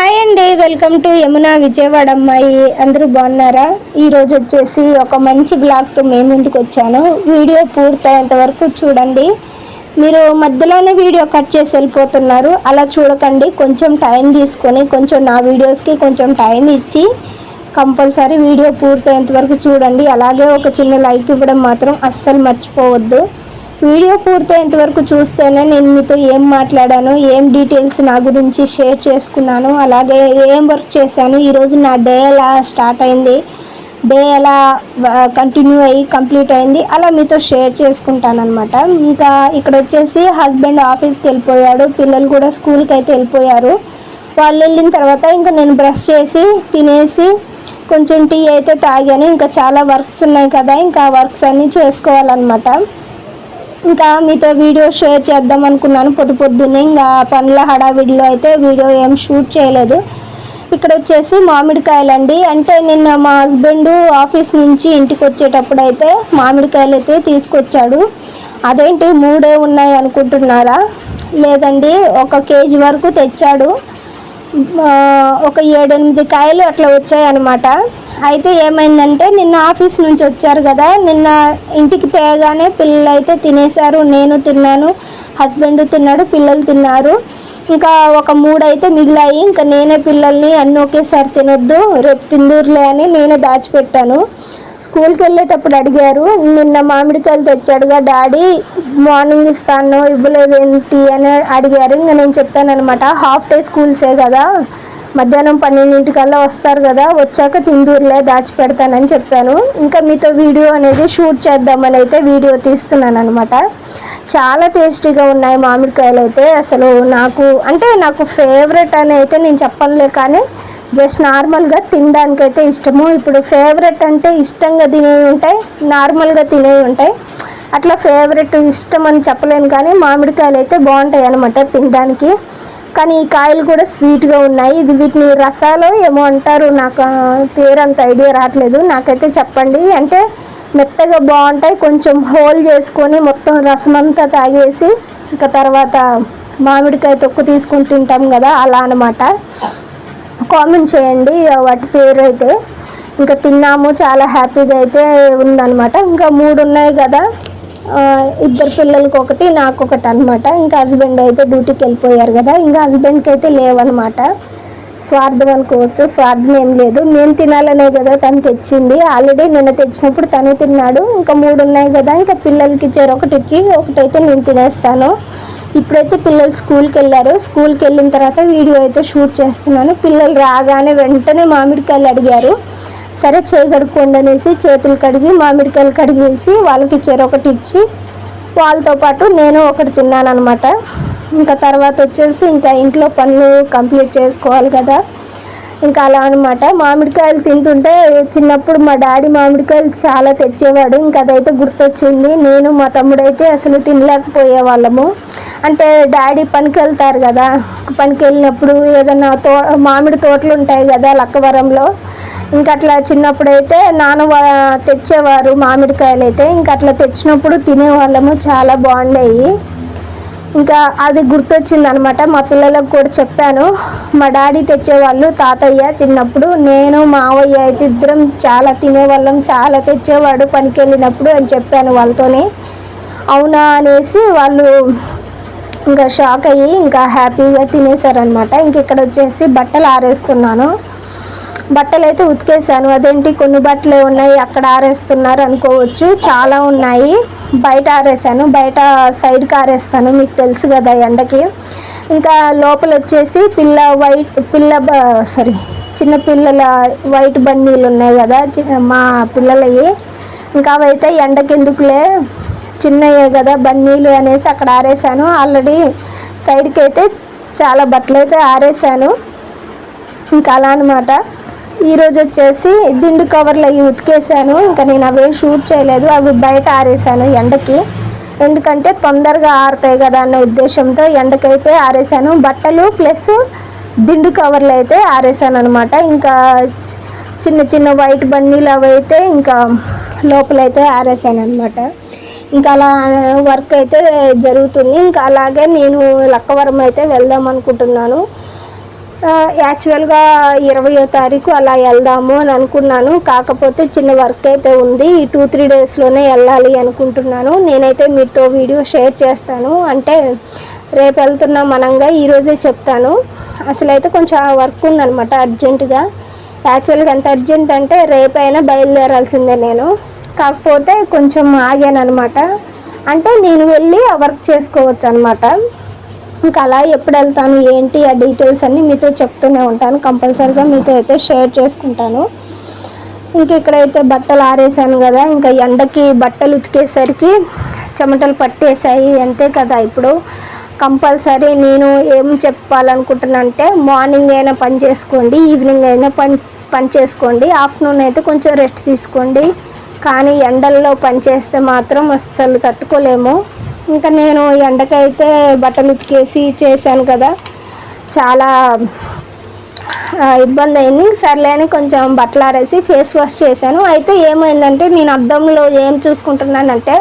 Hi అండి welcome to Yamuna Vijayawada అమ్మాయి అందరూ బాగున్నారా? ఈరోజు వచ్చేసి ఒక మంచి బ్లాగ్తో మేము ముందుకు వచ్చాను. వీడియో పూర్తయ్యేంత వరకు చూడండి. మీరు మధ్యలోనే వీడియో కట్ చేసి వెళ్ళిపోతున్నారు. అలా చూడకండి. కొంచెం టైం తీసుకొని కొంచెం నా వీడియోస్కి కొంచెం టైం ఇచ్చి కంపల్సరీ వీడియో పూర్తయ్యేంత వరకు చూడండి. అలాగే ఒక చిన్న లైక్ ఇవ్వడం మాత్రం అస్సలు మర్చిపోవద్దు. వీడియో పూర్తయ్యేంత వరకు చూస్తేనే నేను మీతో ఏం మాట్లాడాను ఏం డీటెయిల్స్ నా గురించి షేర్ చేసుకున్నాను అలాగే ఏం వర్క్ చేశాను ఈరోజు నా డే ఎలా స్టార్ట్ అయింది డే ఎలా కంటిన్యూ అయ్యి కంప్లీట్ అయింది అలా మీతో షేర్ చేసుకుంటాను అనమాట ఇంకా ఇక్కడ వచ్చేసి హస్బెండ్ ఆఫీస్కి వెళ్ళిపోయాడు పిల్లలు కూడా స్కూల్కి అయితే వెళ్ళిపోయారు. వాళ్ళు వెళ్ళిన తర్వాత ఇంకా నేను బ్రష్ చేసి తినేసి కొంచెం టీ అయితే తాగాను. ఇంకా చాలా వర్క్స్ ఉన్నాయి కదా ఇంకా వర్క్స్ అన్నీ చేసుకోవాలన్నమాట. ఇంకా మీతో వీడియో షేర్ చేద్దాం అనుకున్నాను. పొద్దు పొద్దున్నే ఇంకా పనుల హడావిడిలో అయితే వీడియో ఏం షూట్ చేయలేదు. ఇక్కడ వచ్చేసి మామిడికాయలండి. అంటే నిన్న మా హస్బెండ్ ఆఫీస్ నుంచి ఇంటికి వచ్చేటప్పుడు అయితే మామిడికాయలు అయితే తీసుకొచ్చాడు. అదేంటి మూడే ఉన్నాయి అనుకుంటున్నారా? లేదండి ఒక కేజీ వరకు తెచ్చాడు. ఒక ఏడెనిమిది కాయలు అట్లా వచ్చాయన్నమాట. అయితే ఏమైందంటే నిన్న ఆఫీస్ నుంచి వచ్చారు కదా నిన్న ఇంటికి తేగానే పిల్లలు అయితే తినేశారు నేను తిన్నాను హస్బెండ్ తిన్నాడు పిల్లలు తిన్నారు. ఇంకా ఒక మూడైతే మిగిలాయి ఇంకా నేనే పిల్లల్ని అన్నీ ఒకేసారి తినొద్దు రేపు తిందూరులే అని నేనే దాచిపెట్టాను. స్కూల్కి వెళ్ళేటప్పుడు అడిగారు నిన్న మామిడికాయలు తెచ్చాడుగా డాడీ మార్నింగ్ ఇస్తాను ఇవ్వలేదు ఏంటి అని అడిగారు. ఇంకా నేను చెప్పాను అనమాట హాఫ్ డే స్కూల్సే కదా మధ్యాహ్నం పన్నెండింటికల్లా వస్తారు కదా వచ్చాక తిందూరులే దాచిపెడతానని చెప్పాను. ఇంకా మీతో వీడియో అనేది షూట్ చేద్దామని అయితే వీడియో తీస్తున్నాను అనమాట చాలా టేస్టీగా ఉన్నాయి మామిడికాయలు అయితే. అసలు నాకు అంటే నాకు ఫేవరెట్ అని అయితే నేను చెప్పనులే కానీ జస్ట్ నార్మల్గా తినడానికి అయితే ఇష్టము. ఇప్పుడు ఫేవరెట్ అంటే ఇష్టంగా తినేవి ఉంటాయి నార్మల్గా తినేవి ఉంటాయి. అట్లా ఫేవరెట్ ఇష్టం అని చెప్పలేను కానీ మామిడికాయలు అయితే బాగుంటాయి అనమాట తినడానికి. కానీ ఈ కాయలు కూడా స్వీట్గా ఉన్నాయి. ఇది వీటిని రసాలు ఏమో అంటారు. నాకు పేరు అంత ఐడియా రావట్లేదు. నాకైతే చెప్పండి. అంటే మెత్తగా బాగుంటాయి. కొంచెం హోల్ చేసుకొని మొత్తం రసం అంతా తాగేసి ఇంకా తర్వాత మామిడికాయ తొక్కు తీసుకుని తింటాం కదా అలా అనమాట కామెంట్ చేయండి వాటి పేరు అయితే. ఇంకా తిన్నాము. చాలా హ్యాపీగా అయితే ఉందన్నమాట. ఇంకా మూడు ఉన్నాయి కదా. ఇద్దరు పిల్లలకి ఒకటి నాకు ఒకటి అనమాట ఇంకా హస్బెండ్ అయితే డ్యూటీకి వెళ్ళిపోయారు కదా ఇంకా హస్బెండ్కి అయితే లేవన్నమాట. స్వార్థం అనుకోవచ్చు స్వార్థం ఏం లేదు. నేను తినాలనే కదా తను తెచ్చింది. ఆల్రెడీ నిన్న తెచ్చినప్పుడు తను తిన్నాడు. ఇంకా మూడు ఉన్నాయి కదా ఇంకా పిల్లలకి ఇచ్చారు. ఒకటి ఇచ్చి ఒకటైతే నేను తినేస్తాను. ఇప్పుడైతే పిల్లలు స్కూల్కి వెళ్ళారు. స్కూల్కి వెళ్ళిన తర్వాత వీడియో అయితే షూట్ చేస్తున్నాను. పిల్లలు రాగానే వెంటనే మామిడికాయలు అడిగారు. సరే చేయి కడుక్కోండి అనేసి చేతులు కడిగి మామిడికాయలు కడిగేసి వాళ్ళకి ఇచ్చారు ఒకటి ఇచ్చి వాళ్ళతో పాటు నేను ఒకటి తిన్నాను అనమాట ఇంకా తర్వాత వచ్చేసి ఇంకా ఇంట్లో పనులు కంప్లీట్ చేసుకోవాలి కదా. ఇంకా అలా అనమాట మామిడికాయలు తింటుంటే చిన్నప్పుడు మా డాడీ మామిడికాయలు చాలా తెచ్చేవాడు. ఇంకా అదైతే గుర్తొచ్చింది. నేను మా తమ్ముడైతే అసలు తినలేకపోయే వాళ్ళము అంటే డాడీ పనికి వెళ్తారు కదా పనికి వెళ్ళినప్పుడు ఏదైనా తో మామిడి తోటలు ఉంటాయి కదా లక్కవరంలో ఇంకా అట్లా చిన్నప్పుడు అయితే నాన్న వా- తెచ్చేవారు మామిడికాయలు అయితే ఇంకా అట్లా తెచ్చినప్పుడు తినేవాళ్ళము చాలా బాగుండేవి ఇంకా అది గుర్తొచ్చింది అనమాట మా పిల్లలకు కూడా చెప్పాను. మా డాడీ తెచ్చేవాళ్ళు తాతయ్య చిన్నప్పుడు నేను మావయ్య అయితే ఇద్దరం చాలా తినేవాళ్ళం చాలా తెచ్చేవాడు పనికి వెళ్ళినప్పుడు అని చెప్పాను వాళ్ళతోనే. అవునా అనేసి వాళ్ళు ఇంకా షాక్ అయ్యి ఇంకా హ్యాపీగా తినేశారనమాట ఇంక ఇక్కడ వచ్చేసి బట్టలు ఆరేస్తున్నాను. బట్టలు అయితే ఉతికేసాను అదేంటి? కొన్ని బట్టలే ఉన్నాయి అక్కడ ఆరేస్తున్నారు అనుకోవచ్చు. చాలా ఉన్నాయి. బయట ఆరేసాను బయట సైడ్కి ఆరేస్తాను. మీకు తెలుసు కదా ఎండకి. ఇంకా లోపల వచ్చేసి పిల్ల వైట్ పిల్ల సారీ చిన్న పిల్లల వైట్ బన్నీలు ఉన్నాయి కదా చి- మా పిల్లలవి. ఇంకా అవైతే ఎండకెందుకులే? చిన్నయ్యే కదా బన్నీలు అనేసి అక్కడ ఆరేసాను ఆల్రెడీ సైడ్కి అయితే చాలా బట్టలు అయితే ఆరేసాను ఇంకా అలా అనమాట ఈరోజు వచ్చేసి దిండు కవర్లు అవి ఉతికేసాను ఇంకా నేను అవి షూట్ చేయలేదు. అవి బయట ఆరేసాను ఎండకి. ఎందుకంటే తొందరగా ఆరుతాయి కదా అన్న ఉద్దేశంతో ఎండకైతే ఆరేసాను బట్టలు ప్లస్ దిండు కవర్లు అయితే ఆరేసాను అనమాట ఇంకా చిన్న చిన్న వైట్ బన్నీలు అవి అయితే ఇంకా లోపలైతే ఆరేసాను అనమాట ఇంకా అలా వర్క్ అయితే జరుగుతుంది. ఇంకా అలాగే నేను లక్కవరం అయితే వెళ్దాం అనుకుంటున్నాను. యాక్చువల్గా ఇరవయో తారీఖు అలా వెళ్దాము అని అనుకున్నాను. కాకపోతే చిన్న వర్క్ అయితే ఉంది. ఈ టూ త్రీ డేస్లోనే వెళ్ళాలి అనుకుంటున్నాను. నేనైతే మీతో వీడియో షేర్ చేస్తాను. అంటే రేపు వెళ్తున్నాం మనంగా ఈరోజే చెప్తాను. అసలు అయితే కొంచెం వర్క్ ఉందనమాట అర్జెంటుగా. యాక్చువల్గా ఎంత అర్జెంట్ అంటే రేపైనా బయలుదేరాల్సిందే నేను. కాకపోతే కొంచెం ఆగాను అనమాట అంటే నేను వెళ్ళి ఆ వర్క్ చేసుకోవచ్చు అనమాట ఇంకా అలా ఎప్పుడు వెళ్తాను ఏంటి ఆ డీటెయిల్స్ అన్నీ మీతో చెప్తూనే ఉంటాను. కంపల్సరీగా మీతో అయితే షేర్ చేసుకుంటాను. ఇంక ఇక్కడైతే బట్టలు ఆరేసాను కదా ఇంకా ఎండకి బట్టలు ఉతికేసరికి చెమటలు పట్టేశాయి. అంతే కదా ఇప్పుడు. కంపల్సరీ నేను ఏం చెప్పాలనుకుంటున్నా అంటే మార్నింగ్ అయినా పని చేసుకోండి ఈవినింగ్ అయినా పని పని చేసుకోండి ఆఫ్టర్నూన్ అయితే కొంచెం రెస్ట్ తీసుకోండి. కానీ ఎండల్లో పనిచేస్తే మాత్రం అస్సలు తట్టుకోలేము. ఇంకా నేను ఎండకైతే బట్టలు ఉతికేసి చేశాను కదా. చాలా ఇబ్బంది అయింది సర్లే అని కొంచెం బట్టలు ఆరేసి ఫేస్ వాష్ చేశాను. అయితే ఏమైందంటే నేను అద్దంలో ఏం చూసుకుంటున్నానంటే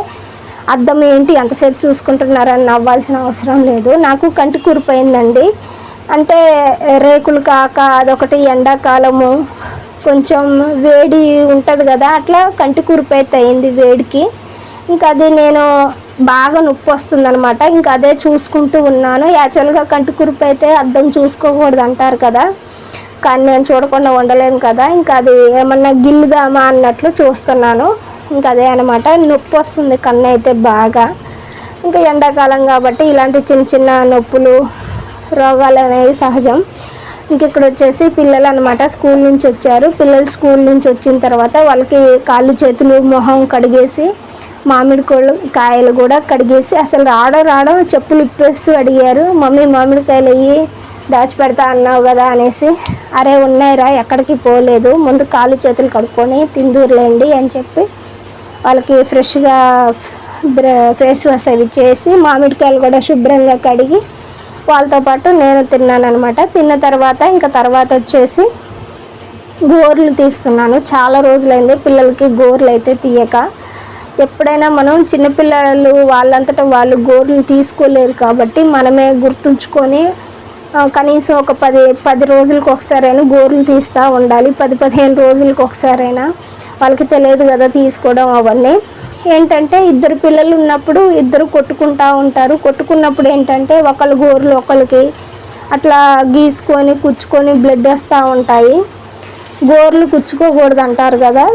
అద్దం ఏంటి ఎంతసేపు చూసుకుంటున్నారని నవ్వాల్సిన అవసరం లేదు. నాకు కంటి కూరిపోయిందండి అంటే రేకులు కాక అదొకటి ఎండాకాలము కొంచెం వేడి ఉంటుంది కదా అట్లా కంటి కురిపోయితే అయింది వేడికి. ఇంకా అది నేను బాగా నొప్పి వస్తుందనమాట ఇంకా అదే చూసుకుంటూ ఉన్నాను. యాక్చువల్గా కంటి కురుపు అయితే అద్దం చూసుకోకూడదు అంటారు కదా. కానీ నేను చూడకుండా ఉండలేను కదా. ఇంకా అది ఏమన్నా గిల్లుదామా అన్నట్లు చూస్తున్నాను. ఇంకా అదే అనమాట నొప్పి వస్తుంది కన్ను అయితే బాగా. ఇంకా ఎండాకాలం కాబట్టి ఇలాంటి చిన్న చిన్న నొప్పులు రోగాలు అనేవి సహజం. ఇంక ఇక్కడ వచ్చేసి పిల్లలు అనమాట స్కూల్ నుంచి వచ్చారు పిల్లలు స్కూల్ నుంచి వచ్చిన తర్వాత వాళ్ళకి కాళ్ళు చేతులు మొహం కడిగేసి మామిడి కోళ్ళు కాయలు కూడా కడిగేసి అసలు రాడో రాడో చెప్పులు ఇప్పేస్తూ అడిగారు. మమ్మీ మామిడికాయలు అయ్యి దాచిపెడతా అన్నావు కదా అనేసి. అరే ఉన్నాయిరా ఎక్కడికి పోలేదు. ముందు కాళ్ళు చేతులు కడుక్కొని తిందూరులేండి అని చెప్పి వాళ్ళకి ఫ్రెష్గా ఫేస్ వాష్ అవి చేసి మామిడికాయలు కూడా శుభ్రంగా కడిగి వాళ్ళతో పాటు నేను తిన్నాను అనమాట తిన్న తర్వాత ఇంకా తర్వాత వచ్చేసి గోర్లు తీస్తున్నాను. చాలా రోజులైంది పిల్లలకి గోర్లు అయితే తీయక. ఎప్పుడైనా మనం చిన్నపిల్లలు వాళ్ళంతటా వాళ్ళు గోర్లు తీసుకోలేరు కాబట్టి మనమే గుర్తుంచుకొని కనీసం ఒక పది పది రోజులకు ఒకసారైనా గోర్లు తీస్తూ ఉండాలి. పది పదిహేను రోజులకు ఒకసారైనా. వాళ్ళకి తెలియదు కదా తీసుకోవడం అవన్నీ. ఏంటంటే ఇద్దరు పిల్లలు ఉన్నప్పుడు ఇద్దరు కొట్టుకుంటా ఉంటారు. కొట్టుకున్నప్పుడు ఏంటంటే ఒకళ్ళు గోర్లు ఒకరికి అట్లా గీసుకొని కుచ్చుకొని బ్లడ్ వస్తూ ఉంటాయి. గోర్లు కుచ్చుకోకూడదు అంటారు కదా.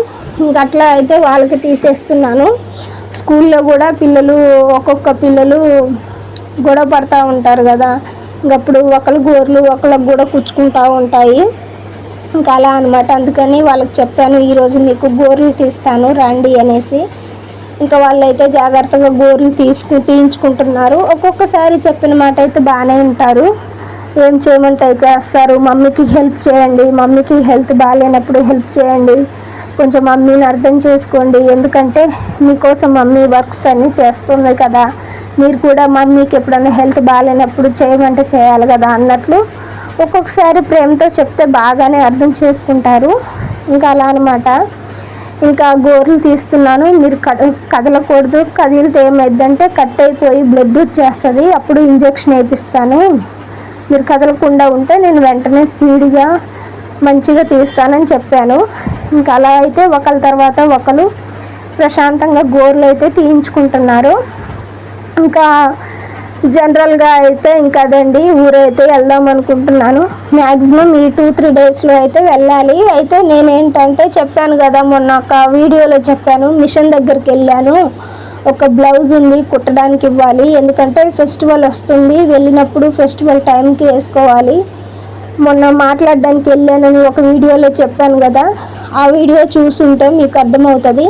ఇంక అట్లా అయితే వాళ్ళకి తీసేస్తున్నాను. స్కూల్లో కూడా పిల్లలు ఒక్కొక్క పిల్లలు గొడవ పడుతూ ఉంటారు కదా. ఇంకప్పుడు ఒకళ్ళు గోర్లు ఒకళ్ళకి కూడా కుచ్చుకుంటూ ఉంటాయి. ఇంకా అలా అనమాట అందుకని వాళ్ళకి చెప్పాను ఈరోజు మీకు గోర్లు తీస్తాను రండి అనేసి. ఇంకా వాళ్ళైతే జాగ్రత్తగా గోర్లు తీసుకు తీయించుకుంటున్నారు. ఒక్కొక్కసారి చెప్పిన మాట అయితే బాగానే ఉంటారు. ఏం చేయమంటే చేస్తారు. మమ్మీకి హెల్ప్ చేయండి. మమ్మీకి హెల్త్ బాగాలేనప్పుడు హెల్ప్ చేయండి. కొంచెం మమ్మీని అర్థం చేసుకోండి. ఎందుకంటే మీకోసం మమ్మీ వర్క్స్ అన్నీ చేస్తుంది కదా. మీరు కూడా మమ్మీకి ఎప్పుడైనా హెల్త్ బాగాలేనప్పుడు చేయమంటే చేయాలి కదా అన్నట్లు ఒక్కొక్కసారి ప్రేమతో చెప్తే బాగానే అర్థం చేసుకుంటారు. ఇంకా అలా అనమాట ఇంకా గోర్లు తీస్తున్నాను. మీరు కద కదలకూడదు. కదిలితే ఏమైందంటే కట్ అయిపోయి బ్లడ్ వచ్చేస్తుంది. అప్పుడు ఇంజెక్షన్ వేపిస్తాను. మీరు కదలకుండా ఉంటే నేను వెంటనే స్పీడ్గా మంచిగా తీస్తానని చెప్పాను. ఇంకా అలా అయితే ఒకరి తర్వాత ఒకరు ప్రశాంతంగా గోర్లు అయితే తీయించుకుంటున్నారు. ఇంకా జనరల్గా అయితే ఇంకా ఊరైతే వెళ్దాం అనుకుంటున్నాను. మ్యాక్సిమం ఈ టూ త్రీ డేస్లో అయితే వెళ్ళాలి. అయితే నేనేంటంటే చెప్పాను కదా మొన్న ఒక వీడియోలో చెప్పాను మిషన్ దగ్గరికి వెళ్ళాను. ఒక బ్లౌజ్ ఉంది కుట్టడానికి ఇవ్వాలి. ఎందుకంటే ఫెస్టివల్ వస్తుంది వెళ్ళినప్పుడు ఫెస్టివల్ టైంకి వేసుకోవాలి. మొన్న మాట్లాడడానికి వెళ్ళానని ఒక వీడియోలో చెప్పాను కదా ఆ వీడియో చూసుంటే మీకు అర్థమవుతుంది.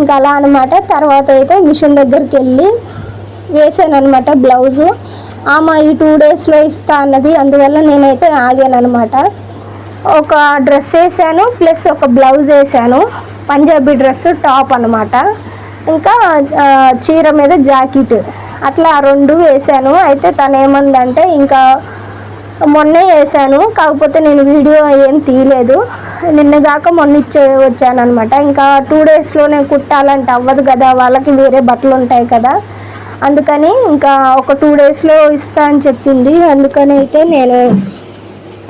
ఇంకా అలా అనమాట తర్వాత అయితే మిషన్ దగ్గరికి వెళ్ళి వేసాను అనమాట బ్లౌజు ఆమె ఈ టూ డేస్లో ఇస్తా అన్నది అందువల్ల నేనైతే ఆగాను అనమాట ఒక డ్రెస్ వేసాను ప్లస్ ఒక బ్లౌజ్ వేసాను. పంజాబీ డ్రెస్ టాప్ అనమాట ఇంకా చీర మీద జాకెట్. అట్లా ఆ రెండు వేసాను. అయితే తను ఏమందంటే ఇంకా మొన్నే వేసాను. కాకపోతే నేను వీడియో ఏం తీయలేదు. నిన్నగాక మొన్న ఇచ్చే వచ్చాను అనమాట ఇంకా టూ డేస్లోనే కుట్టాలంటే అవ్వదు కదా వాళ్ళకి వేరే బట్టలు ఉంటాయి కదా. అందుకని ఇంకా ఒక టూ డేస్లో ఇస్తా అని చెప్పింది. అందుకని అయితే నేను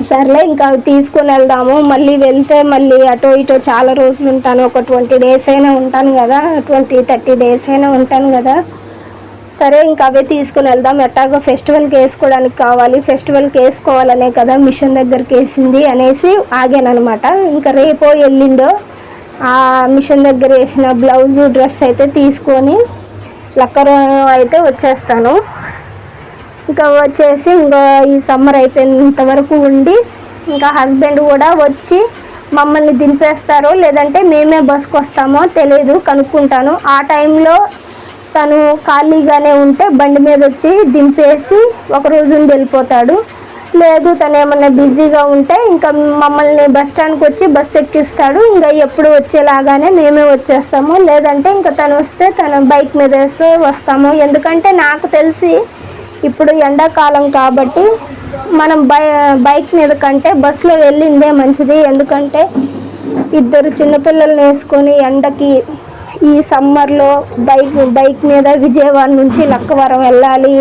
సర్లే ఇంకా తీసుకుని తీసుకొని వెళ్దాము. మళ్ళీ వెళ్తే మళ్ళీ అటో ఇటో చాలా రోజులు ఉంటాను. ఒక ట్వంటీ డేస్ అయినా ఉంటాను కదా. ట్వంటీ థర్టీ డేస్ అయినా ఉంటాను కదా. సరే ఇంకా అవే తీసుకుని వెళ్దాం. ఎట్టాగో ఫెస్టివల్కి వేసుకోవడానికి కావాలి. ఫెస్టివల్కి వేసుకోవాలనే కదా మిషన్ దగ్గరికి వేసింది అనేసి ఆగాను అనమాట ఇంకా రేపో ఎల్లిండో ఆ మిషన్ దగ్గర వేసిన బ్లౌజు డ్రెస్ అయితే తీసుకొని లక్కరు అయితే వచ్చేస్తాను. ఇంకా వచ్చేసి ఇంకా ఈ సమ్మర్ అయిపోయినంత వరకు ఉండి ఇంకా హస్బెండ్ కూడా వచ్చి మమ్మల్ని దింపేస్తారో లేదంటే మేమే బస్కి వస్తామో తెలియదు కనుక్కుంటాను. ఆ టైంలో తను ఖాళీగానే ఉంటే బండి మీద వచ్చి దింపేసి ఒక రోజు ఉండి వెళ్ళిపోతాడు. లేదు తను ఏమన్నా బిజీగా ఉంటే ఇంకా మమ్మల్ని బస్ స్టాండ్కి వచ్చి బస్ ఎక్కిస్తాడు. ఇంకా ఎప్పుడు వచ్చేలాగానే మేమే వచ్చేస్తాము. లేదంటే ఇంకా తను వస్తే తను బైక్ మీద వేస్తే వస్తాము. ఎందుకంటే నాకు తెలిసి ఇప్పుడు ఎండాకాలం కాబట్టి మనం బై బైక్ మీద కంటే బస్సులో వెళ్ళిందే మంచిది. ఎందుకంటే ఇద్దరు చిన్నపిల్లల్ని వేసుకొని ఎండకి ఈ సమ్మర్లో బైక్ బైక్ మీద విజయవాడ నుంచి లక్కవరం వెళ్ళాలి.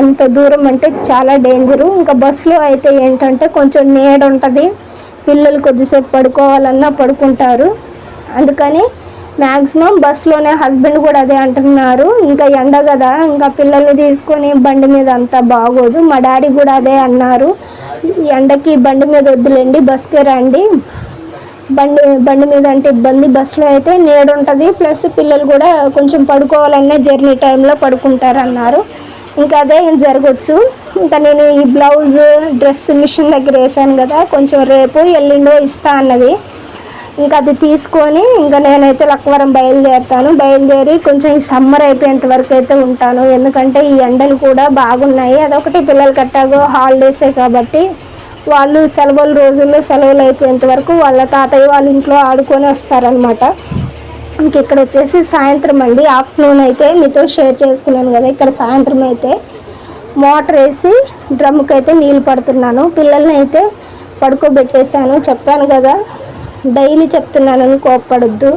అంత దూరం అంటే చాలా డేంజరు. ఇంకా బస్సులో అయితే ఏంటంటే కొంచెం నీడ ఉంటుంది. పిల్లలు కొద్దిసేపు పడుకోవాలన్నా పడుకుంటారు. అందుకని మ్యాక్సిమం బస్సులోనే హస్బెండ్ కూడా అదే అంటున్నారు. ఇంకా ఎండ కదా ఇంకా పిల్లల్ని తీసుకొని బండి మీద అంతా బాగోదు. మా డాడీ కూడా అదే అన్నారు. ఎండకి బండి మీద వద్దులేండి బస్కే రండి. బండి బండి మీద అంటే ఇబ్బంది. బస్సులో అయితే నీడ ఉంటుంది. ప్లస్ పిల్లలు కూడా కొంచెం పడుకోవాలన్నా జర్నీ టైంలో పడుకుంటారు అన్నారు ఇంకా అదే జరగచ్చు. ఇంకా నేను ఈ బ్లౌజ్ డ్రెస్ మిషన్ దగ్గర వేసాను కదా కొంచెం రేపు ఎల్లుండో ఇస్తా అన్నది. ఇంకా అది తీసుకొని ఇంకా నేనైతే లక్కవరం బయలుదేరుతాను. బయలుదేరి కొంచెం ఈ సమ్మర్ అయిపోయేంత వరకు అయితే ఉంటాను. ఎందుకంటే ఈ ఎండలు కూడా బాగున్నాయి. అదొకటి పిల్లలు కట్టాగో హాలిడేసే కాబట్టి వాళ్ళు సెలవుల రోజుల్లో సెలవులు అయిపోయేంత వరకు వాళ్ళ తాతయ్య వాళ్ళ ఇంట్లో ఆడుకొని వస్తారనమాట ఇంక ఇక్కడ వచ్చేసి సాయంత్రం అండి. ఆఫ్టర్నూన్ అయితే మీతో షేర్ చేసుకున్నాను కదా ఇక్కడ సాయంత్రం అయితే మోటార్ వేసి డ్రమ్కి అయితే నీళ్ళు పడుతున్నాను. పిల్లల్ని అయితే పడుకోబెట్టేశాను. చెప్పాను కదా డైలీ చెప్తున్నానని కోప్పడద్దు.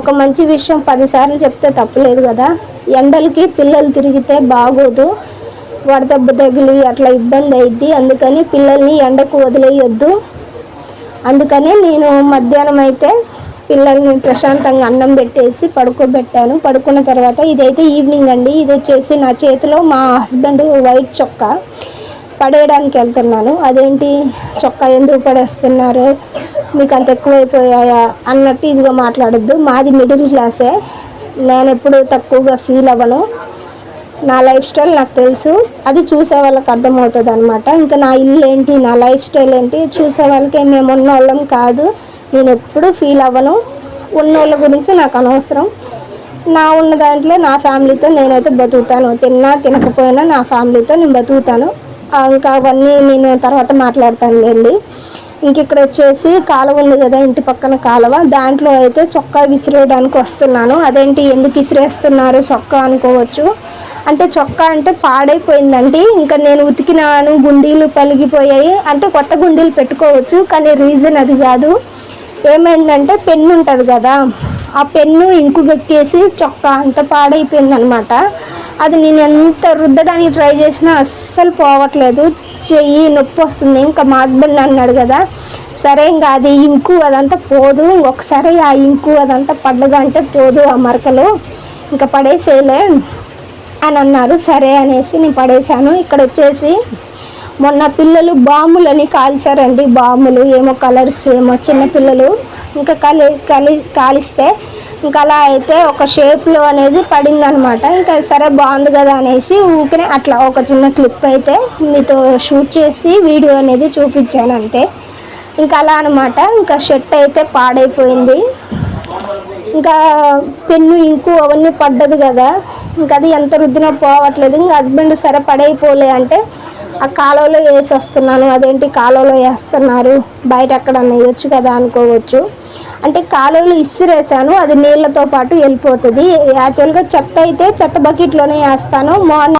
ఒక మంచి విషయం పదిసార్లు చెప్తే తప్పలేదు కదా. ఎండలకి పిల్లలు తిరిగితే బాగోదు. వడదెబ్బ తగిలి అట్లా ఇబ్బంది అయింది అందుకని పిల్లల్ని ఎండకు వదిలేయొద్దు. అందుకని నేను మధ్యాహ్నం అయితే పిల్లల్ని ప్రశాంతంగా అన్నం పెట్టేసి పడుకోబెట్టాను. పడుకున్న తర్వాత ఇదైతే ఈవినింగ్ అండి. ఇది వచ్చేసి నా చేతిలో మా హస్బెండ్ వైట్ చొక్కా పడేయడానికి వెళ్తున్నాను. అదేంటి చొక్కా ఎందుకు పడేస్తున్నారు? మీకు అంత ఎక్కువైపోయాయా అన్నట్టు ఇదిగా మాట్లాడద్దు. మాది మిడిల్ క్లాసే. నేను ఎప్పుడు తక్కువగా ఫీల్ అవ్వను. నా లైఫ్ స్టైల్ నాకు తెలుసు. అది చూసే వాళ్ళకి అర్థమవుతుంది అనమాట ఇంకా నా ఇల్లు ఏంటి నా లైఫ్ స్టైల్ ఏంటి? చూసే వాళ్ళకి మేము ఉన్న వాళ్ళం కాదు. నేను ఎప్పుడు ఫీల్ అవ్వను. ఉన్నోళ్ళ గురించి నాకు అనవసరం. నా ఉన్న దాంట్లో నా ఫ్యామిలీతో నేనైతే బతుకుతాను. తిన్నా తినకపోయినా నా ఫ్యామిలీతో నేను బతుకుతాను. ఇంకా అవన్నీ నేను తర్వాత మాట్లాడతాను లేండి ఇంక ఇక్కడ వచ్చేసి కాలువ ఉంది కదా ఇంటి పక్కన కాలువ. దాంట్లో అయితే చొక్కా విసిరేయడానికి వస్తున్నాను. అదేంటి ఎందుకు విసిరేస్తున్నారు చొక్కా అనుకోవచ్చు. అంటే చొక్కా అంటే పాడైపోయిందండి. ఇంకా నేను ఉతికినాను గుండీలు పలిగిపోయాయి. అంటే కొత్త గుండీలు పెట్టుకోవచ్చు కానీ రీజన్ అది కాదు. ఏమైందంటే పెన్ను ఉంటుంది కదా. ఆ పెన్ను ఇంకు గక్కేసి చొక్కా అంత పాడైపోయిందనమాట. అది నేను ఎంత రుద్దడానికి ట్రై చేసినా అస్సలు పోవట్లేదు. చెయ్యి నొప్పి వస్తుంది. ఇంకా మా హస్బెండ్ అన్నాడు కదా సరే ఇంకా అది ఇంకు అదంతా పోదు. ఒకసారి ఆ ఇంకు అదంతా పడ్డదంటే పోదు ఆ మరకలు. ఇంకా పడేసేలే అని అన్నారు. సరే అనేసి నేను పడేశాను. ఇక్కడ వచ్చేసి మొన్న పిల్లలు బాంబులని కాల్చారండి బాంబులు ఏమో కలర్స్ ఏమో చిన్నపిల్లలు ఇంకా కలి కలి కాలిస్తే ఇంకా అలా అయితే ఒక షేప్లో అనేది పడిందనమాట. ఇంకా సరే బాగుంది కదా అనేసి ఊపినే అట్లా ఒక చిన్న క్లిప్ అయితే మీతో షూట్ చేసి వీడియో అనేది చూపించాను అంతే. ఇంకా అలా అనమాట. ఇంకా షర్ట్ అయితే పాడైపోయింది. ఇంకా పెన్ను ఇంకు అవన్నీ పడ్డదు కదా. ఇంకా అది ఎంత రుద్దినా పోవట్లేదు. ఇంకా హస్బెండ్ సరే పడైపోలే అంటే ఆ కాలువలో వేసి వస్తున్నాను. అదేంటి కాలువలో వేస్తున్నారు? బయట ఎక్కడ వేయచ్చు కదా అనుకోవచ్చు. అంటే కాలువలో ఇసిరేసాను అది నీళ్ళతో పాటు వెళ్ళిపోతుంది. యాక్చువల్గా చెత్త అయితే చెత్త బకెట్లోనే వేస్తాను. మార్నింగ్